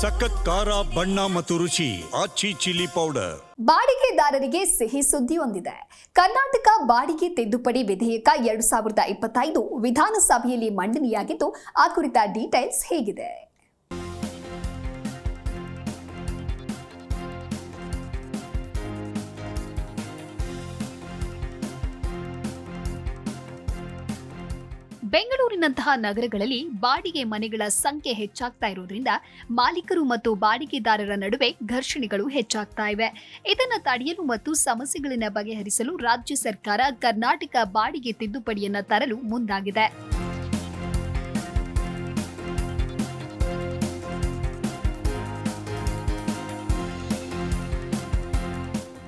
ಸಖತ್ ಖಾರ, ಬಣ್ಣ ಮತ್ತು ರುಚಿ, ಆಚಿ ಚಿಲ್ಲಿ ಪೌಡರ್. ಬಾಡಿಗೆದಾರರಿಗೆ ಸಿಹಿ ಸುದ್ದಿ ಹೊಂದಿದೆ ಕರ್ನಾಟಕ ಬಾಡಿಗೆ ತಿದ್ದುಪಡಿ ವಿಧೇಯಕ ಎರಡು ಸಾವಿರದ ಇಪ್ಪತ್ತೈದು ವಿಧಾನಸಭೆಯಲ್ಲಿ ಮಂಡನೆಯಾಗಿದ್ದು, ಆ ಕುರಿತ ಡೀಟೇಲ್ಸ್ ಹೇಗಿದೆ. ಬೆಂಗಳೂರಿನಂತಹ ನಗರಗಳಲ್ಲಿ ಬಾಡಿಗೆ ಮನೆಗಳ ಸಂಖ್ಯೆ ಹೆಚ್ಚಾಗ್ತಾ ಇರೋದ್ರಿಂದ ಮಾಲೀಕರು ಮತ್ತು ಬಾಡಿಗೆದಾರರ ನಡುವೆ ಘರ್ಷಣೆಗಳು ಹೆಚ್ಚಾಗ್ತಾ ಇವೆ. ಇದನ್ನು ತಡೆಯಲು ಮತ್ತು ಸಮಸ್ಯೆಗಳನ್ನು ಬಗೆಹರಿಸಲು ರಾಜ್ಯ ಸರ್ಕಾರ ಕರ್ನಾಟಕ ಬಾಡಿಗೆ ತಿದ್ದುಪಡಿಯನ್ನು ತರಲು ಮುಂದಾಗಿದೆ.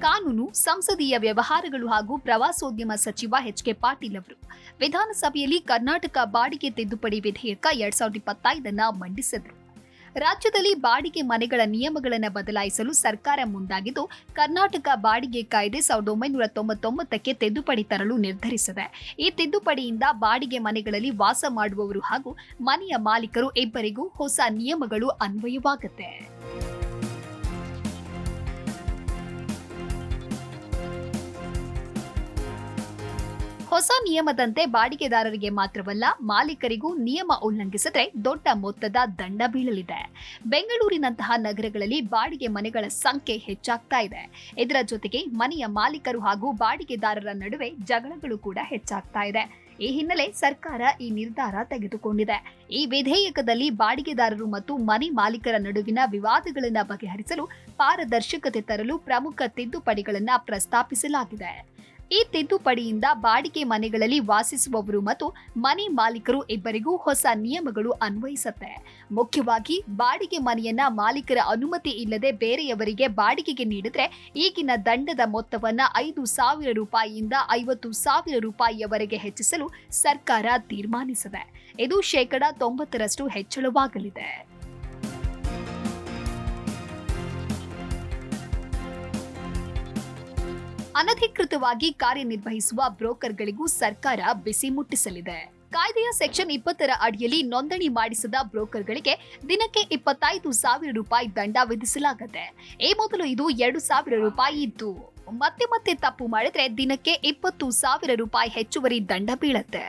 ಕಾನೂನು, ಸಂಸದೀಯ ವ್ಯವಹಾರಗಳು ಹಾಗೂ ಪ್ರವಾಸೋದ್ಯಮ ಸಚಿವ ಎಚ್ ಕೆ ಪಾಟೀಲ್ ಅವರು. ವಿಧಾನಸಭೆಯಲ್ಲಿ ಕರ್ನಾಟಕ ಬಾಡಿಗೆ ತಿದ್ದುಪಡಿ ವಿಧೇಯಕ ಎರಡ್ ಸಾವಿರದ ಇಪ್ಪತ್ತೈದನ್ನ ಮಂಡಿಸಿದರು. ರಾಜ್ಯದಲ್ಲಿ ಬಾಡಿಗೆ ಮನೆಗಳ ನಿಯಮಗಳನ್ನು ಬದಲಾಯಿಸಲು ಸರ್ಕಾರ ಮುಂದಾಗಿದ್ದು, ಕರ್ನಾಟಕ ಬಾಡಿಗೆ ಕಾಯ್ದೆ ಸಾವಿರದ ಒಂಬೈನೂರ ತೊಂಬತ್ತೊಂಬತ್ತಕ್ಕೆ ತಿದ್ದುಪಡಿ ತರಲು ನಿರ್ಧರಿಸಿದೆ. ಈ ತಿದ್ದುಪಡಿಯಿಂದ ಬಾಡಿಗೆ ಮನೆಗಳಲ್ಲಿ ವಾಸ ಮಾಡುವವರು ಹಾಗೂ ಮನೆಯ ಮಾಲೀಕರು ಇಬ್ಬರಿಗೂ ಹೊಸ ನಿಯಮಗಳು ಅನ್ವಯವಾಗುತ್ತೆ. ಹೊಸ ನಿಯಮದಂತೆ ಬಾಡಿಗೆದಾರರಿಗೆ ಮಾತ್ರವಲ್ಲ ಮಾಲೀಕರಿಗೂ ನಿಯಮ ಉಲ್ಲಂಘಿಸಿದ್ರೆ ದೊಡ್ಡ ಮೊತ್ತದ ದಂಡ ಬೀಳಲಿದೆ. ಬೆಂಗಳೂರಿನಂತಹ ನಗರಗಳಲ್ಲಿ ಬಾಡಿಗೆ ಮನೆಗಳ ಸಂಖ್ಯೆ ಹೆಚ್ಚಾಗ್ತಾ ಇದೆ. ಇದರ ಜೊತೆಗೆ ಮನೆಯ ಮಾಲೀಕರು ಹಾಗೂ ಬಾಡಿಗೆದಾರರ ನಡುವೆ ಜಗಳಗಳು ಕೂಡ ಹೆಚ್ಚಾಗ್ತಾ ಇದೆ. ಈ ಹಿನ್ನೆಲೆ ಸರ್ಕಾರ ಈ ನಿರ್ಧಾರ ತೆಗೆದುಕೊಂಡಿದೆ. ಈ ವಿಧೇಯಕದಲ್ಲಿ ಬಾಡಿಗೆದಾರರು ಮತ್ತು ಮನೆ ಮಾಲೀಕರ ನಡುವಿನ ವಿವಾದಗಳನ್ನು ಬಗೆಹರಿಸಲು ಪಾರದರ್ಶಕತೆ ತರಲು ಪ್ರಮುಖ ತಿದ್ದುಪಡಿಗಳನ್ನು ಪ್ರಸ್ತಾಪಿಸಲಾಗಿದೆ. ಈ ತಿದ್ದುಪಡಿಯಿಂದ ಬಾಡಿಗೆ ಮನೆಗಳಲ್ಲಿ ವಾಸಿಸುವವರು ಮತ್ತು ಮನೆ ಮಾಲೀಕರು ಇಬ್ಬರಿಗೂ ಹೊಸ ನಿಯಮಗಳು ಅನ್ವಯಿಸುತ್ತೆ. ಮುಖ್ಯವಾಗಿ ಬಾಡಿಗೆ ಮನೆಯನ್ನ ಮಾಲೀಕರ ಅನುಮತಿ ಇಲ್ಲದೆ ಬೇರೆಯವರಿಗೆ ಬಾಡಿಗೆಗೆ ನೀಡಿದ್ರೆ ಈಗಿನ ದಂಡದ ಮೊತ್ತವನ್ನ ಐದು ಸಾವಿರ ರೂಪಾಯಿಯಿಂದ ಐವತ್ತು ಸಾವಿರ ರೂಪಾಯಿಯವರೆಗೆ ಹೆಚ್ಚಿಸಲು ಸರ್ಕಾರ ತೀರ್ಮಾನಿಸಿದೆ. ಇದು ಶೇಕಡಾ ತೊಂಬತ್ತರಷ್ಟು ಹೆಚ್ಚಳವಾಗಲಿದೆ. ಅನಧಿಕೃತವಾಗಿ ಕಾರ್ಯನಿರ್ವಹಿಸುವ ಬ್ರೋಕರ್ಗಳಿಗೂ ಸರ್ಕಾರ ಬಿಸಿ ಮುಟ್ಟಿಸಲಿದೆ. ಕಾಯ್ದೆಯ ಸೆಕ್ಷನ್ ಇಪ್ಪತ್ತರ ಅಡಿಯಲ್ಲಿ ನೋಂದಣಿ ಮಾಡಿಸದ ಬ್ರೋಕರ್ಗಳಿಗೆ ದಿನಕ್ಕೆ ಇಪ್ಪತ್ತೈದು ಸಾವಿರ ರೂಪಾಯಿ ದಂಡ ವಿಧಿಸಲಾಗುತ್ತೆ ಈ ಮೊದಲು ಇದು ಎರಡು ಸಾವಿರ ರೂಪಾಯಿ ಇತ್ತು ಮತ್ತೆ ಮತ್ತೆ ತಪ್ಪು ಮಾಡಿದ್ರೆ ದಿನಕ್ಕೆ ಇಪ್ಪತ್ತು ಸಾವಿರ ರೂಪಾಯಿ ಹೆಚ್ಚುವರಿ ದಂಡ ಬೀಳತ್ತೆ.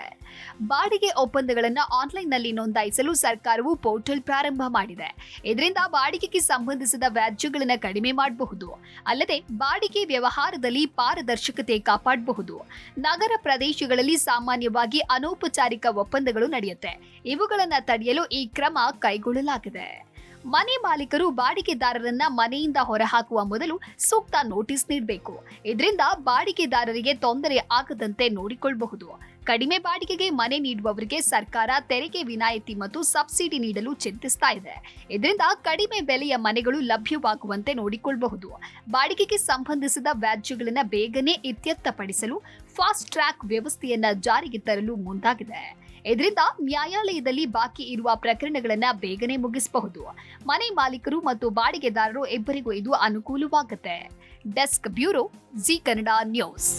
ಬಾಡಿಗೆ ಒಪ್ಪಂದಗಳನ್ನು ಆನ್ಲೈನ್ನಲ್ಲಿ ನೋಂದಾಯಿಸಲು ಸರ್ಕಾರವು ಪೋರ್ಟಲ್ ಪ್ರಾರಂಭ ಮಾಡಿದೆ. ಇದರಿಂದ ಬಾಡಿಗೆಗೆ ಸಂಬಂಧಿಸಿದ ವ್ಯಾಜ್ಯಗಳನ್ನು ಕಡಿಮೆ ಮಾಡಬಹುದು. ಅಲ್ಲದೆ ಬಾಡಿಗೆ ವ್ಯವಹಾರದಲ್ಲಿ ಪಾರದರ್ಶಕತೆ ಕಾಪಾಡಬಹುದು. ನಗರ ಪ್ರದೇಶಗಳಲ್ಲಿ ಸಾಮಾನ್ಯವಾಗಿ ಅನೌಪಚಾರಿಕ ಒಪ್ಪಂದಗಳು ನಡೆಯುತ್ತೆ. ಇವುಗಳನ್ನು ತಡೆಯಲು ಈ ಕ್ರಮ ಕೈಗೊಳ್ಳಲಾಗಿದೆ. ಮನೆ ಮಾಲೀಕರು ಬಾಡಿಗೆದಾರರನ್ನ ಮನೆಯಿಂದ ಹೊರಹಾಕುವ ಮೊದಲು ಸೂಕ್ತ ನೋಟಿಸ್ ನೀಡಬೇಕು. ಇದರಿಂದ ಬಾಡಿಗೆದಾರರಿಗೆ ತೊಂದರೆ ಆಗದಂತೆ ನೋಡಿಕೊಳ್ಳಬಹುದು ಕಡಿಮೆ ಬಾಡಿಗೆಗೆ ಮನೆ ನೀಡುವವರಿಗೆ ಸರ್ಕಾರ ತೆರಿಗೆ ವಿನಾಯಿತಿ ಮತ್ತು ಸಬ್ಸಿಡಿ ನೀಡಲು ಚಿಂತಿಸ್ತಾ ಇದೆ. ಇದರಿಂದ ಕಡಿಮೆ ಬೆಲೆಯ ಮನೆಗಳು ಲಭ್ಯವಾಗುವಂತೆ ನೋಡಿಕೊಳ್ಳಬಹುದು. ಬಾಡಿಗೆಗೆ ಸಂಬಂಧಿಸಿದ ವ್ಯಾಜ್ಯಗಳನ್ನು ಬೇಗನೆ ಇತ್ಯರ್ಥಪಡಿಸಲು ಫಾಸ್ಟ್ ಟ್ರ್ಯಾಕ್ ವ್ಯವಸ್ಥೆಯನ್ನು ಜಾರಿಗೆ ತರಲು ಮುಂದಾಗಿದೆ. ಇದರಿಂದ ನ್ಯಾಯಾಲಯದಲ್ಲಿ ಬಾಕಿ ಇರುವ ಪ್ರಕರಣಗಳನ್ನು ಬೇಗನೆ ಮುಗಿಸಬಹುದು. ಮನೆ ಮಾಲೀಕರು ಮತ್ತು ಬಾಡಿಗೆದಾರರು ಇಬ್ಬರಿಗೂ ಇದು ಅನುಕೂಲವಾಗುತ್ತೆ. Desk bureau, Zee Kannada news.